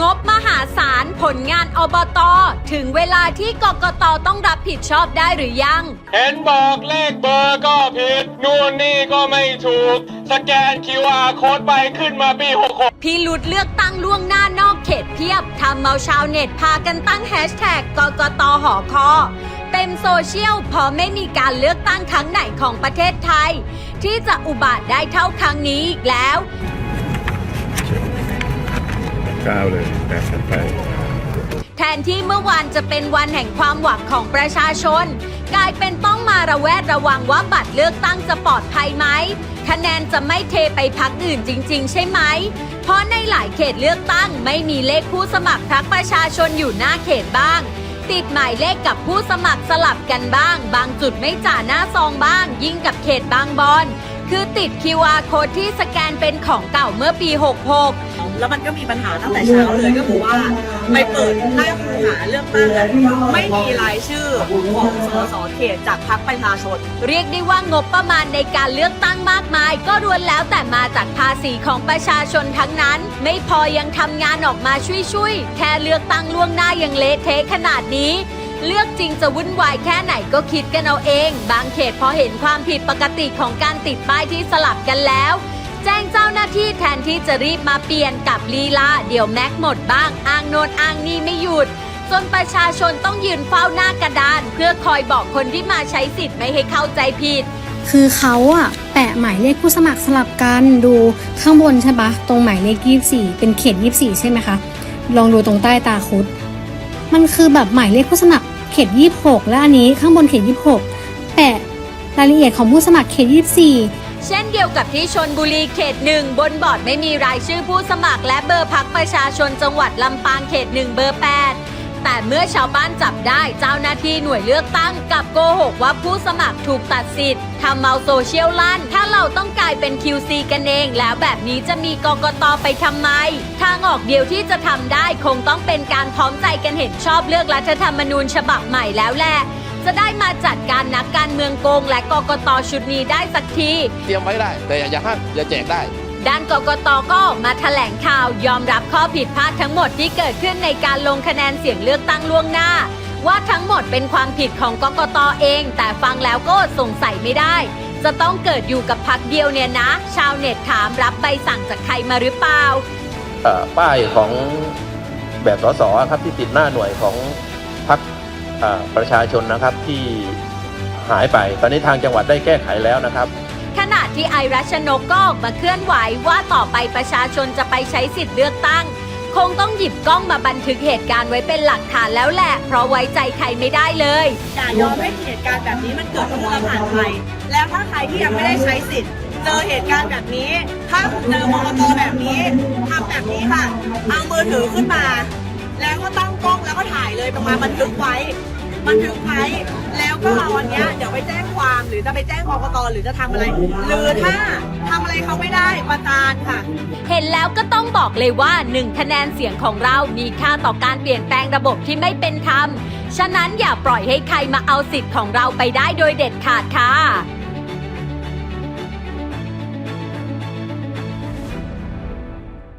งบมหาศาลผลงานอบต ถึงเวลาที่กกตต้องรับผิดชอบได้หรือยัง เห็นบอกเลขเบอร์ก็ผิด นู่นนี่ก็ไม่ถูก สแกน QR โค้ดไปขึ้นมาปี66พิรุษเลือกตั้งล่วงหน้านอกเขตเพียบทำเอาชาวเน็ตพากันตั้งแฮชแท็กกกตหอคอเต็มโซเชียลเพอไม่มีการเลือกตั้งครั้งไหนของประเทศไทย ที่จะอุบาทได้เท่าครั้งนี้อีกแล้ว ก้าเลยแบบถัดไป แทนที่เมื่อวานจะเป็นวันแห่งความหวังของประชาชน กลายเป็นต้องมาระแวดระวังว่าบัตรเลือกตั้งจะปลอดภัยไหมคะแนนจะไม่เทไปพักอื่นจริง ๆ ใช่ไหม เพราะในหลายเขตเลือกตั้งไม่มีเลขผู้สมัครพรรคประชาชนอยู่หน้าเขตบ้าง ติดหมายเลขกับผู้สมัครสลับกันบ้าง บางจุดไม่จ่าหน้าซองบ้าง ยิ่งกับเขตบางบอนคือติด QR โค้ดที่สแกนเป็นของเก่าเมื่อปี 66 แล้วมันก็มีปัญหาตั้งแต่เช้าเลยก็คือว่าไปเปิดหน้าคูหาเลือกตั้งไม่มีรายชื่อของสสเขตจากพรรคประชาชน เรียกได้ว่างบประมาณในการเลือกตั้งมากมาย ก็รวนแล้วแต่มาจากภาษีของประชาชนทั้งนั้น ไม่พอยังทำงานออกมาช่วยๆแค่เลือกตั้งล่วงหน้ายังเละเทะขนาดนี้เลือกจริงจะวุ่นวายแค่ไหนก็คิดกันเอาเอง บางเขตพอเห็นความผิดปกติของการติดป้ายที่สลับกันแล้ว แจ้งเจ้าหน้าที่แทนที่จะรีบมาเปลี่ยนกับลีลาเดี๋ยวแม็กหมดบ้างอ้างโนนอ้างนี่ไม่หยุด จนประชาชนต้องยืนเฝ้าหน้ากระดาน เพื่อคอยบอกคนที่มาใช้สิทธิ์ไม่ให้เข้าใจผิด คือเขาอะแปะหมายเลขผู้สมัครสลับกันดูข้างบนใช่ปะตรงหมายเลขยี่สี่เป็นเขตยี่สี่ใช่ไหมคะ ลองดูตรงใต้ตาคุด มันคือแบบหมายเลขผู้สมัครเขตยี่หกและอันนี้ข้างบนเขตยี่หกแปะรายละเอียดของผู้สมัครเขตยี่สี่ เช่นเดียวกับที่ชนบุรีเขตหนึ่งบนบอร์ดไม่มีรายชื่อผู้สมัครและเบอร์พักประชาชนจังหวัดลำปางเขตหนึ่งเบอร์ 8 แต่เมื่อชาวบ้านจับได้เจ้าหน้าที่หน่วยเลือกตั้งกลับโกหกว่าผู้สมัครถูกตัดสิทธิ์ทำเอาโซเชียลลั่น ถ้าเราต้องกลายเป็น QC กันเอง แล้วแบบนี้จะมีกกตไปทำไม ทางออกเดียวที่จะทำได้คงต้องเป็นการพร้อมใจกันเห็นชอบเลือกรัฐธรรมนูญฉบับใหม่แล้วแหละ จะได้มาจัดการนักการเมืองโกง และกกตชุดนี้ได้สักที เตรียมไว้ได้ แต่อย่าห้ามอย่าแจกได้ ด้านกกตก็ออกมาแถลงข่าวยอมรับข้อผิดพลาดทั้งหมดที่เกิดขึ้นในการลงคะแนนเสียงเลือกตั้งล่วงหน้า ว่าทั้งหมดเป็นความผิดของกกตเอง แต่ฟังแล้วก็สงสัยไม่ได้ จะต้องเกิดอยู่กับพักเดียวเนี่ยนะ ชาวเน็ตถามรับใบสั่งจากใครมาหรือเปล่าเอ่อป้ายของแบบสสครับที่ติดหน้าหน่วยของพรรคเอ่อ ประชาชนนะครับที่หายไป ตอนนี้ทางจังหวัดได้แก้ไขแล้วนะครับขณะที่ไอรัชนกก็ออกมาเคลื่อนไหวว่าต่อไปประชาชนจะไปใช้สิทธิ์เลือกตั้ง คงต้องหยิบกล้องมาบันทึกเหตุการณ์ไว้เป็นหลักฐานแล้วแหละ เพราะไว้ใจใครไม่ได้เลยอย่ายอมให้เหตุการณ์แบบนี้มันเกิดขึ้นและผ่านไปแล้วถ้าใครที่ยังไม่ได้ใช้สิทธิ์เจอเหตุการณ์แบบนี้ ถ้าเจอมกตแบบนี้ทำแบบนี้ค่ะ เอามือถือขึ้นมา เลยตรงมาบันทึกไว้บันทึกไว้แล้วก็เอาวันเนี้ยเดี๋ยวไปแจ้งความหรือจะไปแจ้งกกตหรือจะทำอะไร หรือถ้าทำอะไรเขาไม่ได้ประจานค่ะ เห็นแล้วก็ต้องบอกเลยว่าหนึ่งคะแนนเสียงของเรามีค่าต่อการเปลี่ยนแปลงระบบที่ไม่เป็นธรรม ฉะนั้นอย่าปล่อยให้ใครมาเอาสิทธิ์ของเราไปได้โดยเด็ดขาดค่ะ